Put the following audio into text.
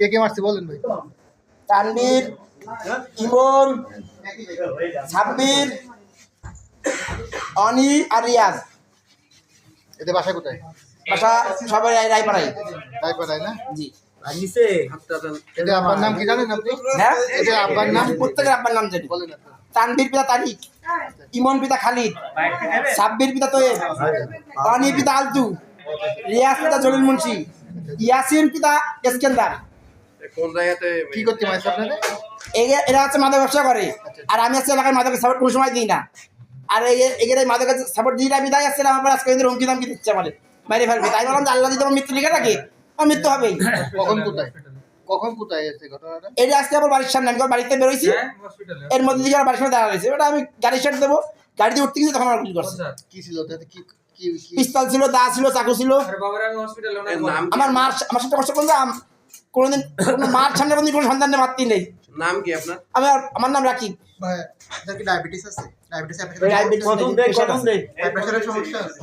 কে কে মারছে বলেন ভাই? তানবীর ইমন সাব্বির অনি আর রিয়াজ। এদের বাসা কোথায়? বাসা সবাই রায় রায়পাড়াই তাই পাঠায় না? জি। এদের আব্বার নাম কি জানেন আপনি? হ্যাঁ? এদের আব্বার নাম? প্রত্যেকের আব্বার নাম জানি। বলেন তানবীর পিতা তারিক ইমন পিতা খালিদ সাব্বির পিতা তোয়েব অনি পিতা আলতু রিয়াজ পিতা জলিল মুন্সি ইয়াসিন পিতা এসকেন্দার কোন জায়গাতে কি করতে আপনাদের? এরা হচ্ছে মাদক ব্যবসা করে। আর আমি হচ্ছে এলাকায় মাদকের সাপোর্ট কোনো সময় দিই না। আর এগের এই মাদকের সাপোর্ট দিয়ে আমি তাই আসছিলাম আমার আজকে এদের হুমকি দামকি দিচ্ছে আমার বাইরে ফেলবে। তাই বললাম যে আল্লাহ যদি আমার মৃত্যু লিখে রাখে আমার মৃত্যু হবেই। কখন কোথায়? কখন কোথায় এসে ঘটনাটা? এটা আজকে আমার বাড়ির সামনে আমি বাড়িতে বেরোইছি? এর মধ্যে দিকে আমার বাড়ির সামনে দাঁড়া রয়েছে ওটা আমি গাড়ি সেট দেবো। গাড়ি দিয়ে উঠতে গেছি তখন আমার গুলি করছে। কি ছিল? কি পিস্তল ছিল দা ছিল চাকু ছিল? আমার মার আমার সাথে কষ্ট করলে কোনোদিন কোনো মার সামনে কোনোদিন কোনো সন্তানের মারতি নেই। নাম কি আপনার? আমার আমার নাম রাকিব। ভাই ডায়াবেটিস আছে? ডায়াবেটিস ডায়াবেটিস নেই, pressure আছে। প্রেশারের সমস্যা আছে?